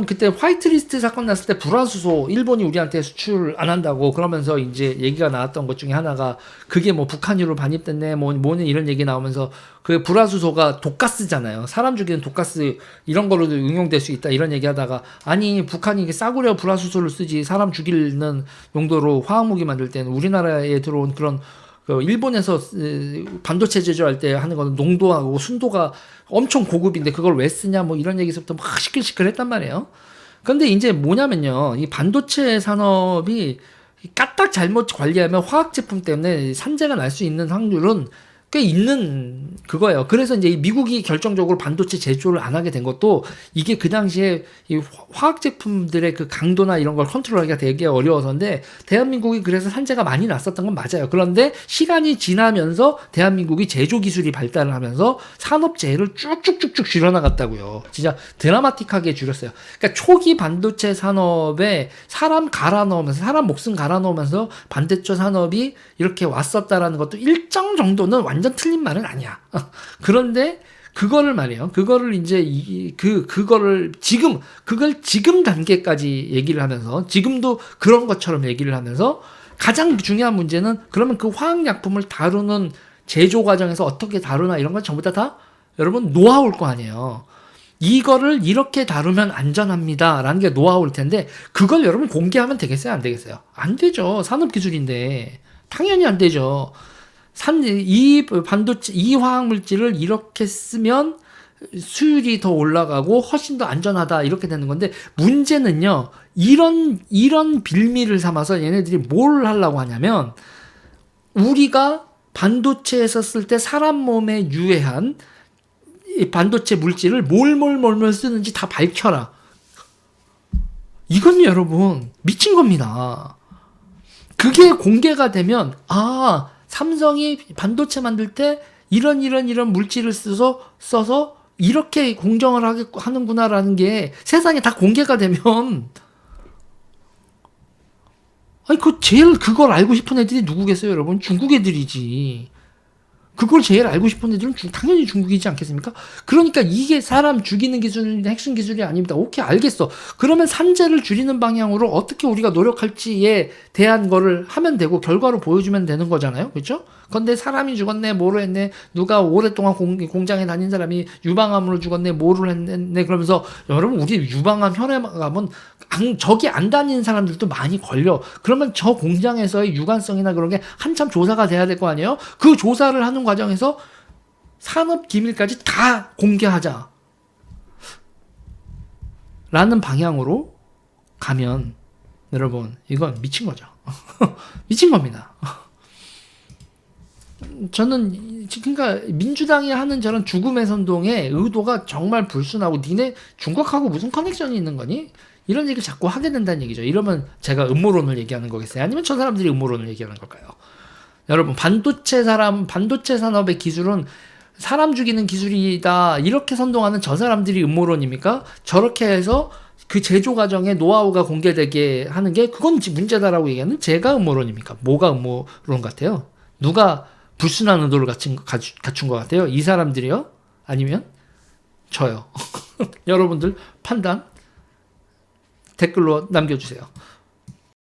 그때 화이트리스트 사건 났을 때 불화수소 일본이 우리한테 수출 안 한다고 그러면서 이제 얘기가 나왔던 것 중에 하나가 그게 뭐 북한유로 반입됐네 뭐 뭐는 이런 얘기 나오면서 그 불화수소가 독가스잖아요. 사람 죽이는 독가스 이런 걸로도 응용될 수 있다 이런 얘기하다가 아니 북한이 싸구려 불화수소를 쓰지 사람 죽이는 용도로 화학무기 만들 때는 우리나라에 들어온 그런 그 일본에서 으, 반도체 제조할 때 하는 거는 농도하고 순도가 엄청 고급인데 그걸 왜 쓰냐 뭐 이런 얘기서부터 막 시끌시끌 했단 말이에요. 근데 이제 뭐냐면요. 이 반도체 산업이 까딱 잘못 관리하면 화학 제품 때문에 산재가 날 수 있는 확률은 꽤 있는 그거예요. 그래서 이제 이 미국이 결정적으로 반도체 제조를 안 하게 된 것도 이게 그 당시에 이 화학 제품들의 그 강도나 이런 걸 컨트롤하기가 되게 어려워서인데 대한민국이 그래서 산재가 많이 났었던 건 맞아요. 그런데 시간이 지나면서 대한민국이 제조 기술이 발달을 하면서 산업 재해를 쭉쭉쭉쭉 줄여나갔다고요. 진짜 드라마틱하게 줄였어요. 그러니까 초기 반도체 산업에 사람 갈아 넣으면서 사람 목숨 갈아 넣으면서 반도체 산업이 이렇게 왔었다라는 것도 일정 정도는 완전 틀린 말은 아니야. 그런데 그거를 말이에요. 그거를 이제 이, 그 그거를 지금 그걸 지금 단계까지 얘기를 하면서 지금도 그런 것처럼 얘기를 하면서 가장 중요한 문제는 그러면 그 화학 약품을 다루는 제조 과정에서 어떻게 다루나 이런 건 전부 다, 다 여러분 노하우일 거 아니에요. 이거를 이렇게 다루면 안전합니다라는 게 노하우일 텐데 그걸 여러분 공개하면 되겠어요? 안 되겠어요? 안 되죠. 산업 기술인데 당연히 안 되죠. 산, 이 반도체, 이 화학 물질을 이렇게 쓰면 수율이 더 올라가고 훨씬 더 안전하다 이렇게 되는 건데 문제는요 이런 이런 빌미를 삼아서 얘네들이 뭘 하려고 하냐면 우리가 반도체에 썼을 때 사람 몸에 유해한 이 반도체 물질을 뭘뭘뭘뭘 쓰는지 다 밝혀라. 이건 여러분 미친 겁니다. 그게 공개가 되면 아 삼성이 반도체 만들 때 이런 이런 이런 물질을 써서 써서 이렇게 공정을 하겠 하는구나라는 게 세상에 다 공개가 되면 아니 그 제일 그걸 알고 싶은 애들이 누구겠어요, 여러분? 중국 애들이지. 그걸 제일 알고 싶은 애들은 중- 당연히 중국이지 않겠습니까? 그러니까 이게 사람 죽이는 기술이 핵심 기술이 아닙니다. 오케이, 알겠어. 그러면 산재를 줄이는 방향으로 어떻게 우리가 노력할지에 대한 거를 하면 되고 결과로 보여주면 되는 거잖아요. 그렇죠? 근데 사람이 죽었네, 뭐로 했네, 누가 오랫동안 공, 공장에 다닌 사람이 유방암으로 죽었네, 뭐를 했네, 그러면서 여러분 우리 유방암, 혈액암은 안, 저기 안 다니는 사람들도 많이 걸려. 그러면 저 공장에서의 유관성이나 그런 게 한참 조사가 돼야 될 거 아니에요? 그 조사를 하는 과정에서 산업 기밀까지 다 공개하자. 라는 방향으로 가면 여러분 이건 미친 거죠. 미친 겁니다. 저는 그러니까 민주당이 하는 저런 죽음의 선동의 의도가 정말 불순하고 니네 중국하고 무슨 커넥션이 있는 거니? 이런 얘기를 자꾸 하게 된다는 얘기죠. 이러면 제가 음모론을 얘기하는 거겠어요? 아니면 저 사람들이 음모론을 얘기하는 걸까요? 여러분 반도체 사람 반도체 산업의 기술은 사람 죽이는 기술이다 이렇게 선동하는 저 사람들이 음모론입니까? 저렇게 해서 그 제조 과정에 노하우가 공개되게 하는 게 그건 문제다라고 얘기하는 제가 음모론입니까? 뭐가 음모론 같아요? 누가 불순한 의도를 갖춘, 갖춘 것 같아요? 이 사람들이요? 아니면 저요? 여러분들 판단 댓글로 남겨주세요.